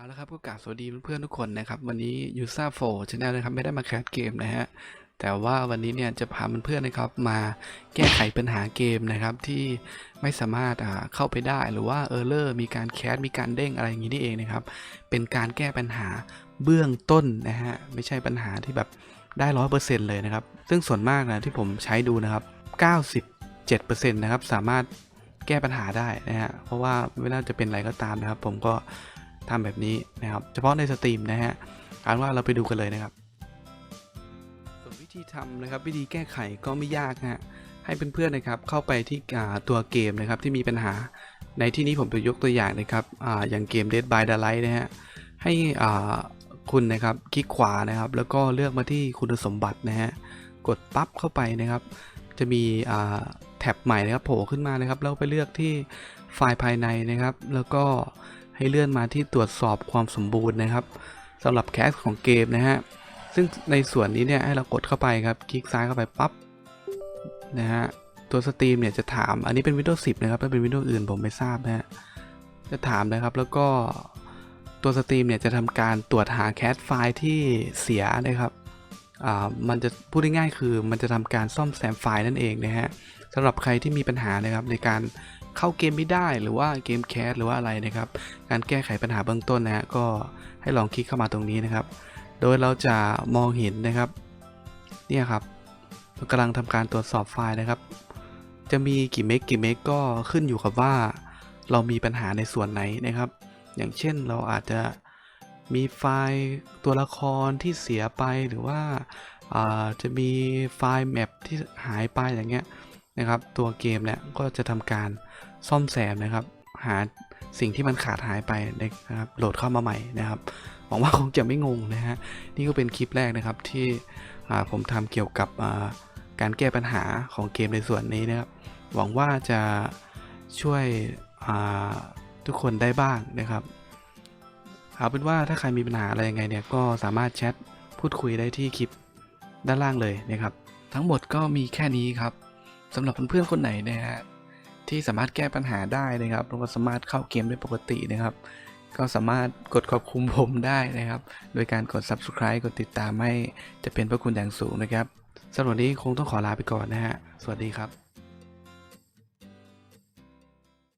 เอาละครับก็กราบสวัสดีเพื่อนๆทุกคนนะครับ วันนี้ยูซ่าโฟชแนลนะครับไม่ได้มาแคสเกมนะฮะแต่ว่าวันนี้เนี่ยจะพาเพื่อนๆนะครับ มาแก้ไขปัญหาเกมนะครับ ที่ไม่สามารถอ่าเข้าไปได้หรือว่าเออร์เลอร์มีการแคสมีการเด้งอะไรอย่างนี้นี่เองนะครับ เป็นการแก้ปัญหาเบื้องต้นนะฮะไม่ใช่ปัญหาที่แบบได้ร้อยเปอร์เซ็นต์เลยนะครับ ซึ่งส่วนมากนะที่ผมใช้ดูนะครับ97%นะครับสามารถแก้ปัญหาได้นะฮะเพราะว่าไม่ว่าจะเป็นอะไรก็ตามนะครับ ผมก็ ทำแบบนี้นะครับ เฉพาะในสตรีมนะฮะเอาเป็นว่าเราไปดูกันเลยนะครับส่วนวิธีทำนะครับ วิธีแก้ไขก็ไม่ยากฮะให้เพื่อนๆนะครับเข้าไปที่ตัวเกมนะครับที่มีปัญหาในที่นี้ผมจะยกตัวอย่างนะครับออย่างเกม Dead by Daylight นะฮะให้คุณนะครับคลิกขวานะครับ แล้วก็เลือกมาที่คุณสมบัตินะฮะกดปั๊บเข้าไปนะครับ จะมีแท็บใหม่นะครับโผล่ขึ้นมานะครับแล้วไปเลือกที่ไฟล์ภายในนะครับ แล้วก็ ให้เลื่อนมาที่ตรวจสอบความสมบูรณ์นะครับสำหรับแคสของเกมนะฮะซึ่งในส่วนนี้เนี่ยให้เรากดเข้าไปครับคลิกซ้ายเข้าไปปั๊บนะฮะตัวสตรีมเนี่ยจะถามอันนี้เป็น Windows 10 นะครับถ้าเป็น Windows อื่นผมไม่ทราบนะฮะจะถามนะครับแล้วก็ตัวสตรีมเนี่ยจะทำการตรวจหาแคสไฟล์ที่เสียนะครับอ่ามันจะพูดง่ายๆคือมันจะทำการซ่อมแซมไฟล์นั่นเองนะฮะสำหรับใครที่มีปัญหานะครับในการ เข้าเกมไม่ได้หรือว่าเกมแคสหรือว่าอะไรนะครับ การแก้ไขปัญหาเบื้องต้นนะฮะก็ให้ลองคลิกเข้ามาตรงนี้นะครับ โดยเราจะมองเห็นนะครับเนี่ยครับเรากำลังทำการตรวจสอบไฟล์นะครับ จะมีกี่เมกกี่เมกก็ขึ้นอยู่กับว่า เรามีปัญหาในส่วนไหนนะครับ อย่างเช่นเราอาจจะมีไฟล์ตัวละครที่เสียไปหรือว่าอ่าจะมีไฟล์แมปที่หายไปอย่างเงี้ย นะครับ ตัวเกมเนี่ยก็จะทำการซ่อมแซมนะครับ หาสิ่งที่มันขาดหายไปนะครับโหลดเข้ามาใหม่นะครับหวังว่าคงจะไม่งงนะฮะนี่ก็เป็นคลิปแรกนะครับที่ผมทำเกี่ยวกับการแก้ปัญหาของเกมในส่วนนี้นะครับ หวังว่าจะช่วยทุกคนได้บ้างนะครับเอาเป็นว่าถ้าใครมีปัญหาอะไรยังไงเนี่ยก็สามารถแชทพูดคุยได้ที่คลิปด้านล่างเลยนะครับ ทั้งหมดก็มีแค่นี้ครับ สำหรับเพื่อนๆคนไหนนะฮะที่สามารถแก้ปัญหาได้นะครับแล้วก็สามารถเข้าเกมได้ปกตินะครับ ก็สามารถกดขอบคุณผมได้นะครับ โดยการกด subscribe กดติดตามให้จะเป็นพระคุณอย่างสูงนะครับสำหรับวันนี้คงต้องขอลาไปก่อนนะฮะสวัสดีครับ